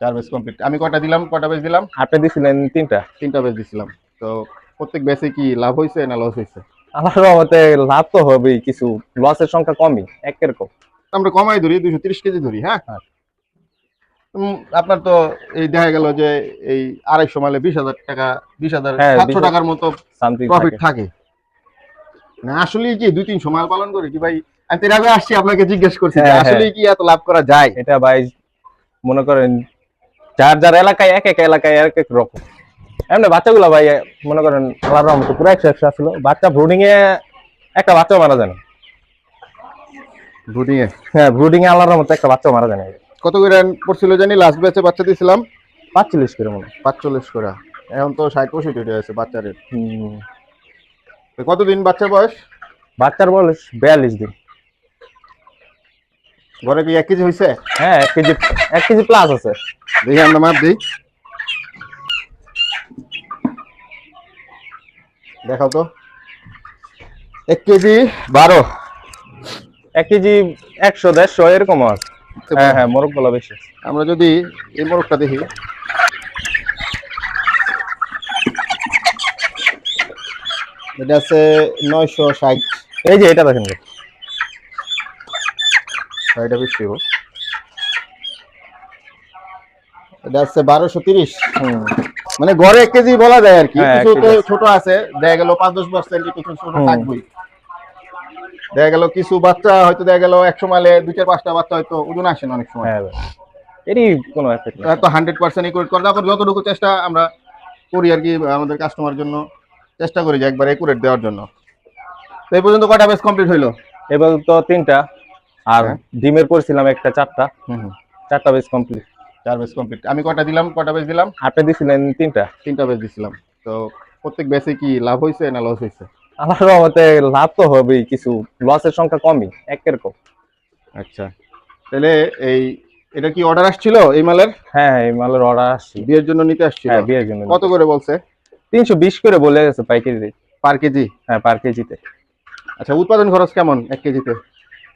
চার base complete আমি কয়টা দিলাম? কয়টা বেজ দিলাম? আপনি দিছিলেন তিনটা। তিনটা বেজ দিছিলাম। তো প্রত্যেক বেসে কি লাভ হয়েছে না লস হয়েছে? আল্লাহর রহমতে লাভ তো হবেই কিছু লসের সংখ্যা কমই এক এরকম। আমরা কমাই ধরি দুইশো তিরিশ কেজি ধরি হ্যাঁ? হ্যাঁ। আপনার তো এই দেখা গেল যে এই আড়াইশো মালে বিশ হাজার টাকা বিশ হাজার হ্যাঁ, সাতশো টাকার মতো প্রফিট থাকে। না আসলে কি দুই তিনশো মাল পালন করে? কি ভাই আমি তো এর আগে আসছি আপনাকে জিজ্ঞেস করছি হ্যাঁ, আসলে কি এত লাভ করা যায়? এটা ভাই মনে করেন যার যার এলাকায় এক এক এলাকায় এক এক রকম। এমনি বাচ্চাগুলো ভাই মনে করেন আল্লাহর রহমতে পুরো একশো একশো আসলো। বাচ্চা ব্রুডিং এ একটা বাচ্চা মারা যায় না। এ? হ্যাঁ ব্রুডিং এ আল্লাহর রহমতে একটা বাচ্চা মারা যায় না। কত করে পড়ছিল জানি? লাস্ট ব্যাচে বাচ্চা দিয়েছিলাম। পাঁচচল্লিশ করে মনে হয়। পাঁচচল্লিশ করে। এখন তো ষাট পঁয়ষট্টি হয়ে আছে বাচ্চাদের হুম। কতদিন বাচ্চার বয়স? বাচ্চার বয়স বিয়াল্লিশ দিন। ঘরে কি এক কেজি হয়েছে হ্যাঁ এক কেজি এক কেজি প্লাস আছে। দেখি আমরা মাপ দিই। দেখাও তো। এক কেজি বারো। এক কেজি একশো দেড়শো এরকম আছে হ্যাঁ হ্যাঁ মোরগগুলো বেশি। আমরা যদি এই মোরগটা দেখি। এটা আছে নয়শো ষাট। এই যে এটা দেখেন। এটা বেশি এটা আছে বারোশো তিরিশ। মানে গড়ে এক কেজি বলা যায় আর কি। হ্যাঁ, কিছু তো ছোট আছে দেখা গেল পাঁচ দশ পার্সেন্ট কিছু ছোট। থাকবেই। দেখা গেল কিছু বাচ্চা হয়তো দেখা গেল একশো মালে দুই চার পাঁচটা বাচ্চা হয়তো ওজন আসে না অনেক সময়। হ্যাঁ এরই কোনো তো হান্ড্রেড পার্সেন্ট ইকুয়েট করে তারপর যতটুকু চেষ্টা আমরা করি আর কি আমাদের কাস্টমার জন্য চেষ্টা করি যে একবার একুরেট দেওয়ার জন্য। তো এই পর্যন্ত কটা বেশ কমপ্লিট হইল? এবার তো তিনটা। আর হ্যাঁ। ডিমের করছিলাম একটা চারটা। চারটা বেশ কমপ্লিট চার বেশ কমপ্লিট আমি কটা দিলাম? কটা বেশ দিলাম? আপনি দিছিলেন তিনটা। তিনটা বেশ দিছিলাম। তো প্রত্যেক বেসে কি লাভ হয়েছে না লস হয়েছে আল্লাহর রহমতে লাভ তো হবেই কিছু লসের সংখ্যা কমই এক এরকম আচ্ছা। তাহলে এই এটা কি অর্ডার আসছিল এই মালের? হ্যাঁ এই মালের অর্ডার আসছি। বিয়ের জন্য নিতে আসছিল? হ্যাঁ বিয়ের জন্য কত করে বলছে? তিনশো বিশ করে বলে গেছে পাইকারি rate। পার কেজি? হ্যাঁ পার কেজিতে। আচ্ছা উৎপাদন খরচ কেমন এক কেজিতে?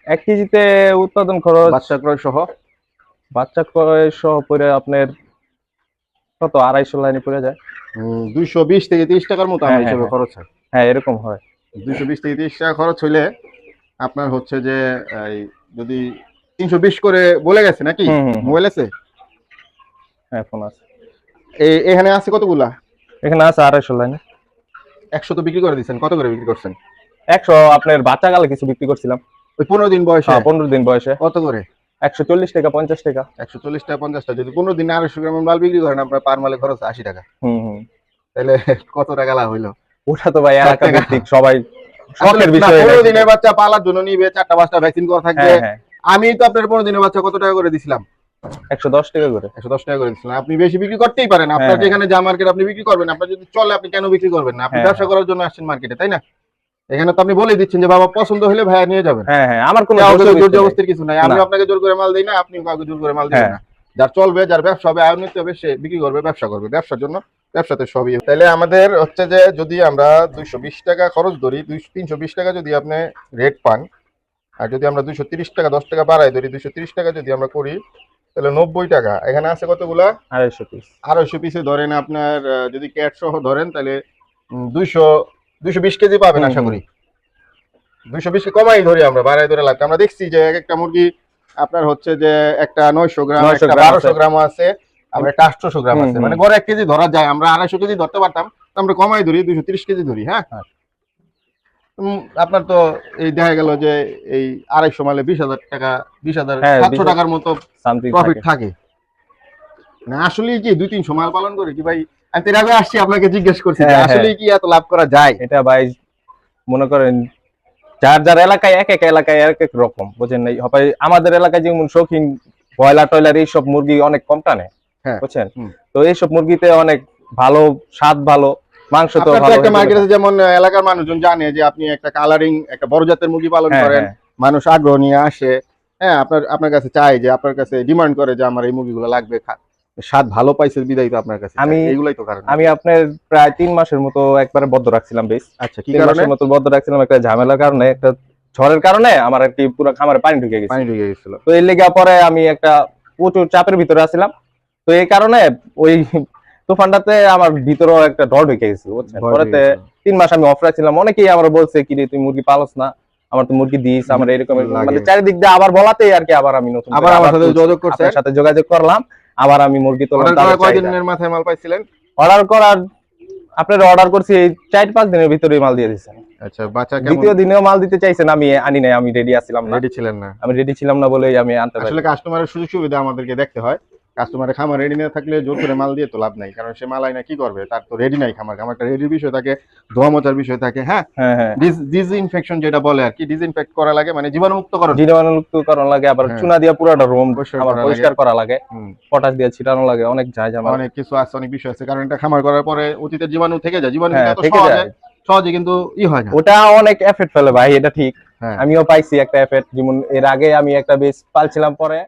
এক কেজিতে উৎপাদন খরচ বাচ্চা ক্রয় সহ? বাচ্চা ক্রয় সহ পরে আপনার কত আড়াইশো লাইনে পড়ে যায়? দুইশো বিশ থেকে তিরিশ টাকার মতো হ্যাঁ, হ্যাঁ, হিসেবে হ্যাঁ। খরচ হয়। হ্যাঁ এরকম হয়। দুইশো বিশ থেকে তিরিশ টাকা খরচ হইলে আপনার হচ্ছে যে যদি তিনশো বিশ করে বলে গেছে নাকি। মোবাইল আছে? হ্যাঁ ফোন আছে। এই এখানে আছে কতগুলা? এখানে আছে আড়াইশো লাইনে। একশো তো বিক্রি করে দিচ্ছেন কত করে বিক্রি করছেন? একশো আপনার বাচ্চা গালে কিছু বিক্রি করছিলাম। ওই পনেরো দিন বয়সে? পনেরো দিন বয়সে। কত করে? একশো চল্লিশ টাকা পঞ্চাশ টাকা। একশো চল্লিশ টাকা পঞ্চাশ টাকা। যদি পনেরো দিনে আড়াইশো গ্রাম মাল বিক্রি করেন আপনার পার মালে খরচ আশি টাকা। হুম হুম। তাহলে কত টাকা লাভ হইল? ওটা তো ভাই এলাকা ভিত্তিক সবাই শখের বিষয় পনেরো দিনের বাচ্চা পালার জন্য নিবে চারটা পাঁচটা ভ্যাকসিন করা থাকবে। হ্যাঁ হ্যাঁ। আমি তো আপনার পনেরো দিনের বাচ্চা কত টাকা করে দিছিলাম? একশো দশ টাকা করে। একশো দশ টাকা করে দিচ্ছিলাম আপনি বেশি বিক্রি করতেই পারেন। আপনার হ্যাঁ, যেখানে যা মার্কেট আপনি বিক্রি করবেন আপনার যদি চলে আপনি কেন বিক্রি করবেন না? আপনি হ্যাঁ, ব্যবসা করার জন্য আসছেন মার্কেটে তাই না? এখানে তো আপনি বলে দিচ্ছেন যে বাবা পছন্দ হলে ভাইয়া নিয়ে যাবেন। হ্যাঁ হ্যাঁ আমার কোনো জোর জবস্তির কিছু নাই। আমি আপনাকে জোর করে মাল দিই না আপনি কাউকে জোর করে মাল দিবেন হ্যাঁ। না। যার চলবে যার ব্যবসা হবে আয় নিতে হবে সে বিক্রি করবে ব্যবসা করবে। ব্যবসার জন্য ব্যবসাতে সবই তাহলে আমাদের হচ্ছে যে যদি আমরা দুইশো বিশ টাকা খরচ ধরি তিনশো বিশ টাকা যদি আপনি রেট পান আর যদি আমরা দুইশো তিরিশ টাকা দশ টাকা বাড়াই ধরি দুইশো তিরিশ টাকা যদি আমরা করি তাহলে নব্বই টাকা। এখানে আছে কতগুলা? আড়াইশো পিস। আড়াইশো পিসে ধরেন আপনার যদি ক্যাট সহ ধরেন তাহলে দুইশো দুইশো বিশ কেজি পাবেন আশা করি। দুইশো বিশ কমাই ধরি আমরা বাড়াই ধরে লাগবে আমরা দেখছি যে এক একটা মুরগি আপনার হচ্ছে যে একটা নয়শো গ্রাম একটা বারোশো। গ্রাম আছে আমরা একটা আটশোশো গ্রাম আছে। মানে গড়ে এক কেজি ধরা যায় আমরা আড়াইশো কেজি ধরতে পারতাম তো আমরা কমাই ধরি দুইশো তিরিশ কেজি ধরি হ্যাঁ। উম, আপনার তো এই দেখা গেল যে এই আড়াইশো মালে বিশ হাজার টাকা বিশ হাজার হ্যাঁ, সাতশো টাকার মতো প্রফিট থাকে। না আসলে কি দুই তিনশো মাল পালন করে কি ভাই? আমি এর আগে আসছি আপনাকে জিজ্ঞেস করছি হ্যাঁ, আসলে কি এত লাভ করা যায়? এটা ভাই মনে করেন যার যার এলাকায় এক এক এলাকায় এক এক রকম বুঝেন নাই? হয় আমাদের এলাকায় যেমন শৌখিন ব্রয়লার টয়লার এইসব মুরগি অনেক কম টানে হ্যাঁ। বুঝছেন? তো এইসব মুরগিতে অনেক ভালো স্বাদ ভালো মাংস তো ভালো একটা হয়ে মার্কেটে যেমন এলাকার মানুষজন জানে যে আপনি একটা কালারিং একটা বড় জাতের মুরগি পালন হ্যাঁ, করেন হ্যাঁ। মানুষ আগ্রহ নিয়ে আসে। হ্যাঁ আপনার আপনার কাছে চাই যে আপনার কাছে ডিমান্ড করে যে আমার এই মুরগিগুলো লাগবে স্বাদ ভালো পাইছে বিদায় তো আপনার কাছে। আমি- চাই। এইগুলাই তো কারণ। আমি আপনার প্রায় তিন মাসের মতো একবারে বদ্ধ রাখছিলাম বেশ। আচ্ছা কি কারণে? মতো বদ্ধ রাখছিলাম একটা ঝামেলার কারণে একটা ঝড়ের কারণে আমার আর কি পুরো খামারে পানি ঢুকে গেছে। পানি ঢুকে গেছিল। তো এর লেগে পরে আমি একটা প্রচুর চাপের ভিতরে আছিলাম। তো এই কারণে ওই তুফানটাতে আমার ভিতরেও একটা ডর ঢুকে গেছিল বুঝছেন? পরেতে তিন মাস আমি অফ রাখছিলাম অনেকেই আমার বলছে কি রে তুই মুরগি পালস না? আমার তো মুরগি দিস আমার এরকম। মানে চারিদিক দিয়ে আবার বলাতেই আর কি আবার আমি নতুন আবার আমার সাথে যোগাযোগ আপনার সাথে যোগাযোগ করলাম। আবার আমি মুরগি তোলার করার কয়দিনের মাথায় মাল পাইছিলেন? অর্ডার করার আপনার অর্ডার করছি এই চার পাঁচ দিনের ভিতরে মাল দিয়ে দিচ্ছেন আচ্ছা বাচ্চা কেমন? দ্বিতীয় দিনেও মাল দিতে চাইছেন আমি আনি নাই আমি রেডি আছিলাম না। রেডি ছিলেন না। আমি রেডি ছিলাম না বলেই আমি আনতে পারি আসলে কাস্টমারের সুযোগ সুবিধা আমাদেরকে দেখতে হয়। কাস্টমারের খামার রেডি না থাকলে জোর করে মাল দিয়ে তো লাভ নাই। কারণ সে মাল আইনা কি করবে? তার তো রেডি নাই খামার। খামারটা রেডির বিষয় থাকে ধোয়া মোচার বিষয় থাকে হ্যাঁ? হ্যাঁ হ্যাঁ। ডিসইনফেকশন যেটা বলে আর কি ডিসইনফেক্ট করা লাগে মানে জীবাণুমুক্ত করা জীবাণুমুক্ত করানো লাগে আবার হ্যাঁ। চুনা দিয়া পুরাটা রুম পরিষ্কার করা লাগে। করা। পটাশ দিয়ে ছিটানো লাগে অনেক যায় জামা অনেক কিছু আছে অনেক বিষয় আছে। কারণ এটা খামার করার পরে অতীতের জীবাণু থেকে যায়। জীবাণু হ্যাঁ এত থেকে সহজে যায়। সহজে কিন্তু ই হয় না। ওটা অনেক এফেক্ট ফেলে ভাই এটা ঠিক। হ্যাঁ। আমিও পাইছি একটা এফেক্ট যেমন এর আগে আমি একটা বেশ পালছিলাম পরে।